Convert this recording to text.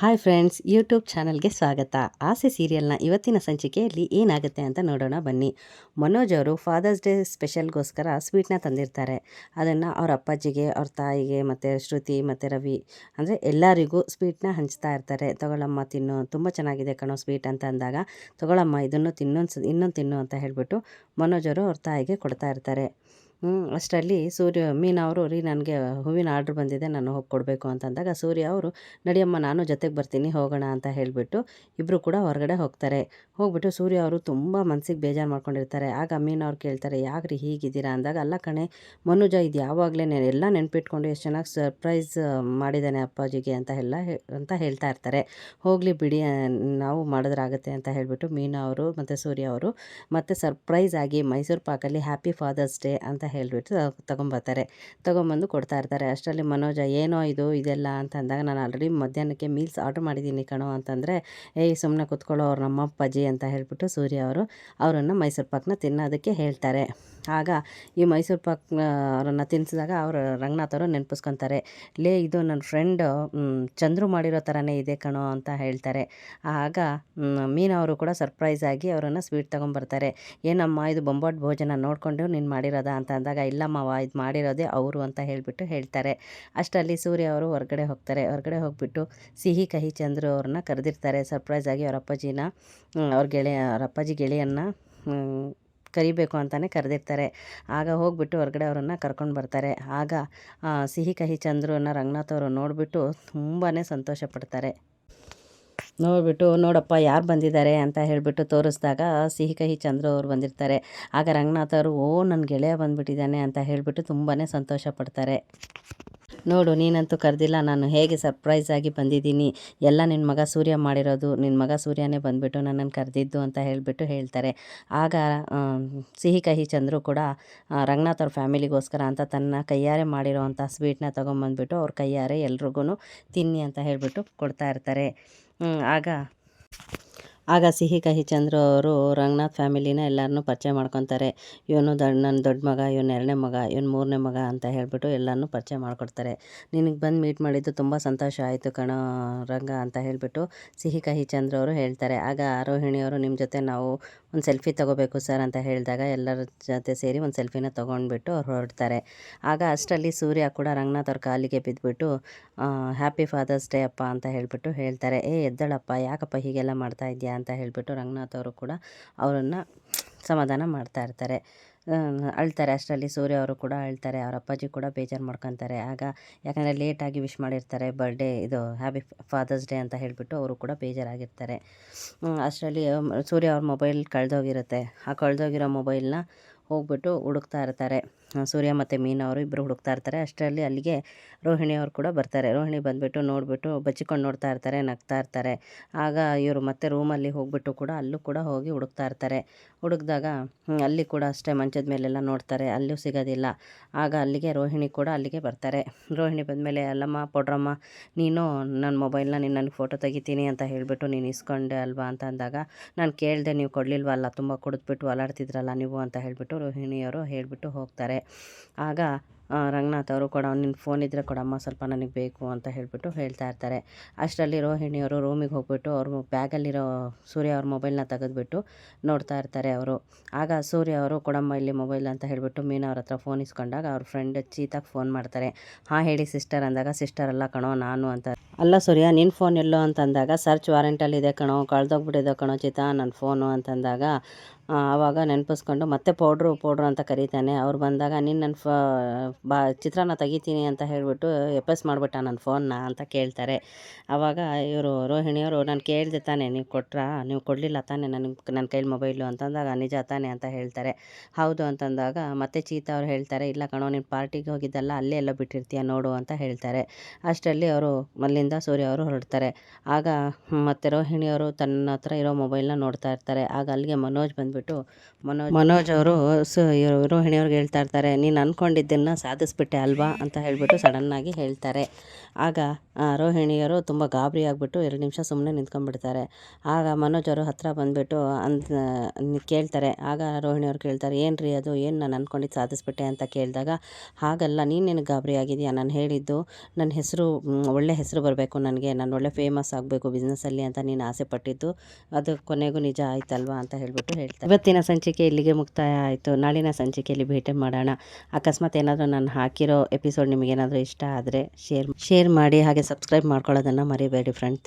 Hi friends YouTube ಚಾನಲ್ಗೆ ಸ್ವಾಗತ. ಆಸೆ ಸೀರಿಯಲ್ನ ಇವತ್ತಿನ ಸಂಚಿಕೆಯಲ್ಲಿ ಏನಾಗುತ್ತೆ ಅಂತ ನೋಡೋಣ ಬನ್ನಿ. ಮನೋಜ್ ಅವರು ಫಾದರ್ಸ್ ಡೇ ಸ್ಪೆಷಲ್ಗೋಸ್ಕರ ಸ್ವೀಟ್ನ ತಂದಿರ್ತಾರೆ. ಅದನ್ನು ಅವ್ರ ಅಪ್ಪಾಜಿಗೆ, ಅವ್ರ ತಾಯಿಗೆ, ಮತ್ತು ಶ್ರುತಿ, ಮತ್ತು ರವಿ, ಅಂದರೆ ಎಲ್ಲರಿಗೂ ಸ್ವೀಟ್ನ ಹಂಚ್ತಾ ಇರ್ತಾರೆ. ತಗೊಳ್ಳಮ್ಮ ತಿನ್ನು. ತುಂಬ ಚೆನ್ನಾಗಿದೆ ಕಣೋ ಸ್ವೀಟ್ ಅಂತ ಅಂದಾಗ, ತಗೊಳಮ್ಮ, ಇದನ್ನು ತಿನ್ನೊಂದು ಇನ್ನೊಂದು ತಿನ್ನು ಅಂತ ಹೇಳಿಬಿಟ್ಟು ಮನೋಜ್ ಅವರು ಅವ್ರ ತಾಯಿಗೆ ಕೊಡ್ತಾ ಇರ್ತಾರೆ. ಅಷ್ಟರಲ್ಲಿ ಸೂರ್ಯ, ಮೀನಾ ಅವರು, ರೀ, ನನಗೆ ಹೂವಿನ ಆರ್ಡ್ರ್ ಬಂದಿದೆ, ನಾನು ಹೋಗಿ ಕೊಡಬೇಕು ಅಂತಂದಾಗ ಸೂರ್ಯ ಅವರು, ನಡಿಯಮ್ಮ, ನಾನು ಜೊತೆಗೆ ಬರ್ತೀನಿ, ಹೋಗೋಣ ಅಂತ ಹೇಳಿಬಿಟ್ಟು ಇಬ್ಬರು ಕೂಡ ಹೊರಗಡೆ ಹೋಗ್ತಾರೆ. ಹೋಗ್ಬಿಟ್ಟು ಸೂರ್ಯ ಅವರು ತುಂಬ ಮನಸ್ಸಿಗೆ ಬೇಜಾರು ಮಾಡ್ಕೊಂಡಿರ್ತಾರೆ. ಆಗ ಮೀನಾ ಅವ್ರು ಕೇಳ್ತಾರೆ, ಯಾಕ್ರಿ ಹೀಗಿದ್ದೀರಾ? ಅಂದಾಗ, ಅಲ್ಲ ಕಣೆ, ಮನುಜ ಇದು ಯಾವಾಗಲೇ ಎಲ್ಲ ನೆನಪಿಟ್ಕೊಂಡು ಎಷ್ಟು ಚೆನ್ನಾಗಿ ಸರ್ಪ್ರೈಸ್ ಮಾಡಿದ್ದಾನೆ ಅಪ್ಪಾಜಿಗೆ ಅಂತ ಎಲ್ಲ ಅಂತ ಹೇಳ್ತಾ ಇರ್ತಾರೆ. ಹೋಗಲಿ ಬಿಡಿ, ನಾವು ಮಾಡಿದ್ರಾಗುತ್ತೆ ಅಂತ ಹೇಳಿಬಿಟ್ಟು ಮೀನಾ ಅವರು ಮತ್ತು ಸೂರ್ಯ ಅವರು ಮತ್ತು ಸರ್ಪ್ರೈಸ್ ಆಗಿ ಮೈಸೂರು ಪಾಕಲ್ಲಿ ಹ್ಯಾಪಿ ಫಾದರ್ಸ್ ಡೇ ಅಂತ ಹೇಳಿಬಿಟ್ಟು ತೊಗೊಂಬರ್ತಾರೆ. ತೊಗೊಂಬಂದು ಕೊಡ್ತಾ ಇರ್ತಾರೆ. ಅಷ್ಟರಲ್ಲಿ ಮನೋಜ, ಏನೋ ಇದು, ಇದೆಲ್ಲ? ಅಂತ ಅಂದಾಗ ನಾನು ಆಲ್ರೆಡಿ ಮಧ್ಯಾಹ್ನಕ್ಕೆ ಮೀಲ್ಸ್ ಆರ್ಡ್ರ್ ಮಾಡಿದ್ದೀನಿ ಕಣೋ ಅಂತಂದರೆ, ಏಯ್ ಸುಮ್ಮನೆ ಕೂತ್ಕೊಳ್ಳೋ, ಅವ್ರು ನಮ್ಮ ಅಪ್ಪಾಜಿ ಅಂತ ಹೇಳಿಬಿಟ್ಟು ಸೂರ್ಯ ಅವರು, ಅವರನ್ನು ಮೈಸೂರು ಪಾಕ್ನ ತಿನ್ನೋದಕ್ಕೆ ಹೇಳ್ತಾರೆ. ಆಗ ಈ ಮೈಸೂರು ಪಾಕ್ ಅವರನ್ನು ತಿನ್ನಿಸಿದಾಗ ಅವರು ರಂಗನಾಥ್ ಅವರು ನೆನಪಿಸ್ಕೊತಾರೆ. ಲೇ, ಇದು ನನ್ನ ಫ್ರೆಂಡ್ ಚಂದ್ರು ಮಾಡಿರೋ ಥರನೇ ಇದೆ ಕಣೋ ಅಂತ ಹೇಳ್ತಾರೆ. ಆಗ ಮೀನಾ ಅವರು ಕೂಡ ಸರ್ಪ್ರೈಸ್ ಆಗಿ ಅವರನ್ನು ಸ್ವೀಟ್ ತೊಗೊಂಬರ್ತಾರೆ. ಏನಮ್ಮ, ಇದು ಬೊಂಬಾಟ್ ಭೋಜನ ನೋಡಿಕೊಂಡು ನೀನು ಮಾಡಿರೋದಾ ಅಂತ ಅಂದಾಗ ಇಲ್ಲಮ್ಮವ ಇದು ಮಾಡಿರೋದೇ ಅವರು ಅಂತ ಹೇಳಿಬಿಟ್ಟು ಹೇಳ್ತಾರೆ. ಅಷ್ಟರಲ್ಲಿ ಸೂರ್ಯ ಅವರು ಹೊರಗಡೆ ಹೋಗ್ತಾರೆ. ಹೊರಗಡೆ ಹೋಗಿಬಿಟ್ಟು ಸಿಹಿ ಕಹಿ ಚಂದ್ರು ಅವ್ರನ್ನ ಕರೆದಿರ್ತಾರೆ. ಸರ್ಪ್ರೈಸ್ ಆಗಿ ಅವರಪ್ಪಾಜಿನ ಅಪ್ಪಾಜಿನ ಅವ್ರ ಗೆಳೆಯ, ಅವ್ರ ಅಪ್ಪಾಜಿ ಗೆಳೆಯನ್ನ ಕರಿಬೇಕು ಅಂತಲೇ ಕರೆದಿರ್ತಾರೆ. ಆಗ ಹೋಗ್ಬಿಟ್ಟು ಹೊರಗಡೆ ಅವರನ್ನು ಕರ್ಕೊಂಡು ಬರ್ತಾರೆ. ಆಗ ಸಿಹಿ ಕಹಿ ಚಂದ್ರನ್ನ ರಂಗನಾಥ್ ಅವರು ನೋಡಿಬಿಟ್ಟು ತುಂಬಾ ಸಂತೋಷ ಪಡ್ತಾರೆ ನೋಡಿಬಿಟ್ಟು, ನೋಡಪ್ಪ, ಯಾರು ಬಂದಿದ್ದಾರೆ? ಅಂತ ಹೇಳಿಬಿಟ್ಟು ತೋರಿಸಿದಾಗ ಸಿಹಿ ಕಹಿ ಚಂದ್ರು ಅವರು ಬಂದಿರ್ತಾರೆ. ಆಗ ರಂಗನಾಥ್ ಅವರು, ಓ ನನ್ನ ಗೆಳೆಯ ಬಂದುಬಿಟ್ಟಿದ್ದಾನೆ ಅಂತ ಹೇಳಿಬಿಟ್ಟು ತುಂಬಾ ಸಂತೋಷ ಪಡ್ತಾರೆ ನೋಡು, ನೀನಂತೂ ಕರೆದಿಲ್ಲ. ನಾನು ಹೇಗೆ ಸರ್ಪ್ರೈಸ್ ಆಗಿ ಬಂದಿದ್ದೀನಿ? ಎಲ್ಲ ನಿನ್ನ ಮಗ ಸೂರ್ಯ ಮಾಡಿರೋದು ನಿನ್ನ ಮಗ ಸೂರ್ಯನೇ ಬಂದುಬಿಟ್ಟು ನನ್ನನ್ನು ಕರೆದಿದ್ದು ಅಂತ ಹೇಳಿಬಿಟ್ಟು ಹೇಳ್ತಾರೆ. ಆಗ ಸಿಹಿ ಕಹಿ ಚಂದ್ರು ಕೂಡ ರಂಗನಾಥ್ ಅವ್ರ ಫ್ಯಾಮಿಲಿಗೋಸ್ಕರ ಅಂತ ತನ್ನ ಕೈಯಾರೆ ಮಾಡಿರೋವಂಥ ಸ್ವೀಟ್ನ ತೊಗೊಂಬಂದ್ಬಿಟ್ಟು ಅವ್ರ ಕೈಯಾರೆ ಎಲ್ರಿಗೂ ತಿನ್ನಿ ಅಂತ ಹೇಳಿಬಿಟ್ಟು ಕೊಡ್ತಾ ಇರ್ತಾರೆ. ಆಗ ಆಗ ಸಿಹಿ ಕಹಿ ಚಂದ್ರು ಅವರು ರಂಗನಾಥ್ ಫ್ಯಾಮಿಲಿನ ಎಲ್ಲರನ್ನೂ ಪರಿಚಯ ಮಾಡ್ಕೊತಾರೆ. ಇವನು ದೊಡ್ಡ ನನ್ನ ದೊಡ್ಡ ಮಗ, ಇವನು ಎರಡನೇ ಮಗ, ಇವನು ಮೂರನೇ ಮಗ ಅಂತ ಹೇಳಿಬಿಟ್ಟು ಎಲ್ಲರನ್ನೂ ಪರಿಚಯ ಮಾಡಿಕೊಡ್ತಾರೆ. ನಿನಗೆ ಬಂದು ಮೀಟ್ ಮಾಡಿದ್ದು ತುಂಬ ಸಂತೋಷ ಆಯಿತು ಕಣ ರಂಗ ಅಂತ ಹೇಳಿಬಿಟ್ಟು ಸಿಹಿ ಕಹಿ ಚಂದ್ರ ಅವರು ಹೇಳ್ತಾರೆ. ಆಗ ರೋಹಿಣಿಯವರು ನಿಮ್ಮ ಜೊತೆ ನಾವು ಒಂದು ಸೆಲ್ಫಿ ತೊಗೋಬೇಕು ಸರ್ ಅಂತ ಹೇಳಿದಾಗ ಎಲ್ಲರ ಜೊತೆ ಸೇರಿ ಒಂದು ಸೆಲ್ಫಿನ ತೊಗೊಂಡ್ಬಿಟ್ಟು ಅವ್ರು ಹೊರಡ್ತಾರೆ. ಆಗ ಅಷ್ಟರಲ್ಲಿ ಸೂರ್ಯ ಕೂಡ ರಂಗನಾಥ್ ಅವ್ರ ಕಾಲಿಗೆ ಬಿದ್ದುಬಿಟ್ಟು ಹ್ಯಾಪಿ ಫಾದರ್ಸ್ ಡೇ ಅಪ್ಪ ಅಂತ ಹೇಳಿಬಿಟ್ಟು ಹೇಳ್ತಾರೆ. ಏ, ಎದ್ದಳಪ್ಪ, ಯಾಕಪ್ಪ ಹೀಗೆಲ್ಲ ಮಾಡ್ತಾ ಇದೆಯಾ ಅಂತ ಹೇಳಿಬಿಟ್ಟು ರಂಗನಾಥ್ ಅವರು ಕೂಡ ಅವರನ್ನು ಸಮಾಧಾನ ಮಾಡ್ತಾ ಇರ್ತಾರೆ. ಅಳ್ತಾರೆ ಅಷ್ಟರಲ್ಲಿ. ಸೂರ್ಯ ಅವರು ಕೂಡ ಅಳ್ತಾರೆ, ಅವರ ಅಪ್ಪಾಜಿ ಕೂಡ ಬೇಜಾರು ಮಾಡ್ಕೊತಾರೆ. ಆಗ ಯಾಕಂದರೆ ಲೇಟಾಗಿ ವಿಶ್ ಮಾಡಿರ್ತಾರೆ ಬರ್ಡೇ ಇದು ಹ್ಯಾಪಿ ಫಾದರ್ಸ್ ಡೇ ಅಂತ ಹೇಳಿಬಿಟ್ಟು ಅವರು ಕೂಡ ಬೇಜಾರಾಗಿರ್ತಾರೆ. ಅಷ್ಟರಲ್ಲಿ ಸೂರ್ಯ ಅವ್ರ ಮೊಬೈಲ್ ಕಳೆದೋಗಿರುತ್ತೆ. ಆ ಕಳೆದೋಗಿರೋ ಮೊಬೈಲ್ನ ಹೋಗ್ಬಿಟ್ಟು ಹುಡುಕ್ತಾ ಇರ್ತಾರೆ. ಸೂರ್ಯ ಮತ್ತು ಮೀನಾ ಅವರು ಇಬ್ಬರು ಹುಡುಕ್ತಾ ಇರ್ತಾರೆ. ಅಷ್ಟರಲ್ಲಿ ಅಲ್ಲಿಗೆ ರೋಹಿಣಿ ಅವರು ಕೂಡ ಬರ್ತಾರೆ. ರೋಹಿಣಿ ಬಂದುಬಿಟ್ಟು ನೋಡಿಬಿಟ್ಟು ಬಚ್ಚಿಕೊಂಡು ನೋಡ್ತಾ ಇರ್ತಾರೆ, ನಗ್ತಾ ಇರ್ತಾರೆ. ಆಗ ಇವರು ಮತ್ತೆ ರೂಮಲ್ಲಿ ಹೋಗ್ಬಿಟ್ಟು ಕೂಡ ಅಲ್ಲೂ ಕೂಡ ಹೋಗಿ ಹುಡುಕ್ತಾ ಇರ್ತಾರೆ. ಹುಡುಕಿದಾಗ ಅಲ್ಲಿ ಕೂಡ ಅಷ್ಟೇ ಮಂಚದ ಮೇಲೆಲ್ಲ ನೋಡ್ತಾರೆ. ಅಲ್ಲೂ ಸಿಗೋದಿಲ್ಲ. ಆಗ ಅಲ್ಲಿಗೆ ರೋಹಿಣಿ ಕೂಡ ಅಲ್ಲಿಗೆ ಬರ್ತಾರೆ. ರೋಹಿಣಿ ಬಂದಮೇಲೆ, ಅಲ್ಲಮ್ಮ, ಪೊಡ್ರಮ್ಮ, ನೀನು ನನ್ನ ಮೊಬೈಲ್ನ ನೀನು ನನಗೆ ಫೋಟೋ ತೆಗಿತೀನಿ ಅಂತ ಹೇಳಿಬಿಟ್ಟು ನೀನು ಇಸ್ಕೊಂಡೆ ಅಲ್ವಾ? ಅಂತ ಅಂದಾಗ, ನಾನು ಕೇಳಿದೆ, ನೀವು ಕೊಡಲಿಲ್ವಲ್ಲ, ತುಂಬ ಕುಡಿದ್ಬಿಟ್ಟು ಅಲಾಡ್ತಿದ್ರಲ್ಲ ನೀವು? ಅಂತ ಹೇಳಿಬಿಟ್ಟು ರೋಹಿಣಿಯವರು ಹೇಳಿಬಿಟ್ಟು ಹೋಗ್ತಾರೆ. ಆಗ ರಂಗನಾಥ್ ಅವರು ಕೊಡ ನಿನ್ನ ಫೋನ್ ಇದ್ದರೆ ಕೊಡಮ್ಮ, ಸ್ವಲ್ಪ ನನಗೆ ಬೇಕು ಅಂತ ಹೇಳಿಬಿಟ್ಟು ಹೇಳ್ತಾ ಇರ್ತಾರೆ. ಅಷ್ಟರಲ್ಲಿ ರೋಹಿಣಿಯವರು ರೂಮಿಗೆ ಹೋಗ್ಬಿಟ್ಟು ಅವ್ರ ಬ್ಯಾಗಲ್ಲಿರೋ ಸೂರ್ಯ ಅವ್ರ ಮೊಬೈಲ್ನ ತೆಗೆದುಬಿಟ್ಟು ನೋಡ್ತಾ ಇರ್ತಾರೆ ಅವರು. ಆಗ ಸೂರ್ಯ ಅವರು, ಕೊಡಮ್ಮ, ಇಲ್ಲಿ ಮೊಬೈಲ್ ಅಂತ ಹೇಳಿಬಿಟ್ಟು ಮೀನಾ ಅವ್ರ ಹತ್ರ ಫೋನ್ ಇಸ್ಕೊಂಡಾಗ ಅವ್ರ ಫ್ರೆಂಡ್ ಚೀತಾಗಿ ಫೋನ್ ಮಾಡ್ತಾರೆ. ಹಾಂ, ಹೇಳಿ ಸಿಸ್ಟರ್ ಅಂದಾಗ ಸಿಸ್ಟರ್ ಅಲ್ಲ ಕಣೋ, ನಾನು ಅಂತ. ಅಲ್ಲ ಸೂರ್ಯ ನಿನ್ನ ಫೋನ್ ಎಲ್ಲೋ ಅಂತಂದಾಗ ಸರ್ಚ್ ವಾರೆಂಟಲ್ಲಿದೆ ಕಣೋ, ಕಳ್ದೋಗ್ಬಿಟ್ಟಿದೆ ಕಣೋ ಚಿತಾ ನನ್ನ ಫೋನು ಅಂತಂದಾಗ ಆವಾಗ ನೆನಪಿಸ್ಕೊಂಡು, ಮತ್ತೆ ಪೌಡ್ರು ಪೌಡ್ರು ಅಂತ ಕರೀತಾನೆ. ಅವ್ರು ಬಂದಾಗ ನಿನ್ನ ನನ್ನ ಫ ಬಾ ಚಿತ್ರಾನ್ನ ತೆಗಿತೀನಿ ಅಂತ ಹೇಳಿಬಿಟ್ಟು ಎಸ್ ಮಾಡಿಬಿಟ್ಟ ನನ್ನ ಫೋನ್ನ ಅಂತ ಕೇಳ್ತಾರೆ. ಆವಾಗ ಇವರು ರೋಹಿಣಿಯವರು, ನಾನು ಕೇಳಿದೆ ತಾನೆ, ನೀವು ಕೊಟ್ರಾ? ನೀವು ಕೊಡಲಿಲ್ಲ ತಾನೇ ನನಗೆ ನನ್ನ ಕೈಲಿ ಮೊಬೈಲು? ಅಂತಂದಾಗ, ನಿಜ ತಾನೆ ಅಂತ ಹೇಳ್ತಾರೆ. ಹೌದು ಅಂತಂದಾಗ, ಮತ್ತೆ ಚೀತಾ ಅವ್ರು ಹೇಳ್ತಾರೆ, ಇಲ್ಲ ಕಣೋ, ನೀನು ಪಾರ್ಟಿಗೆ ಹೋಗಿದ್ದಲ್ಲ, ಅಲ್ಲೇ ಎಲ್ಲ ಬಿಟ್ಟಿರ್ತೀಯ, ನೋಡು ಅಂತ ಹೇಳ್ತಾರೆ. ಅಷ್ಟರಲ್ಲಿ ಅವರು ಅಲ್ಲಿಂದ ಸೂರ್ಯ ಅವರು ಹೊರಡ್ತಾರೆ. ಆಗ ಮತ್ತೆ ರೋಹಿಣಿಯವರು ತನ್ನ ಹತ್ರ ಇರೋ ಮೊಬೈಲ್ನ ನೋಡ್ತಾ ಇರ್ತಾರೆ. ಆಗ ಅಲ್ಲಿಗೆ ಮನೋಜ್ ಬಂದುಬಿಟ್ಟು, ಮನೋಜ್ ಮನೋಜ್ ಅವರು ಸ ರೋಹಿಣಿಯವ್ರಿಗೆ ಹೇಳ್ತಾ ಇರ್ತಾರೆ, ನೀನು ಅಂದ್ಕೊಂಡಿದ್ದನ್ನು ಸಾಧಿಸ್ಬಿಟ್ಟೆ ಅಲ್ವಾ ಅಂತ ಹೇಳಿಬಿಟ್ಟು ಸಡನ್ನಾಗಿ ಹೇಳ್ತಾರೆ. ಆಗ ರೋಹಿಣಿಯರು ತುಂಬ ಗಾಬರಿ ಆಗಿಬಿಟ್ಟು ಎರಡು ನಿಮಿಷ ಸುಮ್ಮನೆ ನಿಂತ್ಕೊಂಡ್ಬಿಡ್ತಾರೆ. ಆಗ ಮನೋಜ್ ಅವರು ಹತ್ರ ಬಂದುಬಿಟ್ಟು ಅಂತ ಕೇಳ್ತಾರೆ. ಆಗ ರೋಹಿಣಿಯವ್ರು ಕೇಳ್ತಾರೆ ಏನು ರೀ ಅದು? ಏನು ನಾನು ಅಂದ್ಕೊಂಡಿದ್ದು ಸಾಧಿಸ್ಬಿಟ್ಟೆ? ಅಂತ ಕೇಳಿದಾಗ, ಹಾಗಲ್ಲ ನೀನೇನು ಗಾಬರಿ ಆಗಿದೆಯಾ? ನಾನು ಹೇಳಿದ್ದು ನನ್ನ ಹೆಸರು ಒಳ್ಳೆ ಹೆಸರು ಬರಬೇಕು ನನಗೆ. ನಾನು ಒಳ್ಳೆ ಫೇಮಸ್ ಆಗಬೇಕು ಬಿಸ್ನೆಸ್ಸಲ್ಲಿ ಅಂತ ನೀನು ಆಸೆ ಪಟ್ಟಿದ್ದು. ಅದು ಕೊನೆಗೂ ನಿಜ ಆಯ್ತಲ್ವಾ? ಅಂತ ಹೇಳಿಬಿಟ್ಟು ಹೇಳ್ತಾರೆ. ಇವತ್ತಿನ ಸಂಚಿಕೆ ಇಲ್ಲಿಗೆ ಮುಕ್ತಾಯ ಆಯಿತು. ನಾಳಿನ ಸಂಚಿಕೆಯಲ್ಲಿ ಭೇಟಿ ಮಾಡೋಣ. ಅಕಸ್ಮಾತ್ ಏನಾದರೂ ನಾನು ಹಾಕಿರೋ ಎಪಿಸೋಡ್ ನಿಮಗೇನಾದರೂ ಇಷ್ಟ ಆದರೆ ಶೇರ್ ಶೇರ್ ಮಾಡಿ ಹಾಗೆ ಸಬ್ಸ್ಕ್ರೈಬ್ ಮಾಡ್ಕೊಳ್ಳೋದನ್ನು ಮರಿಬೇಡಿ ಫ್ರೆಂಡ್ಸ್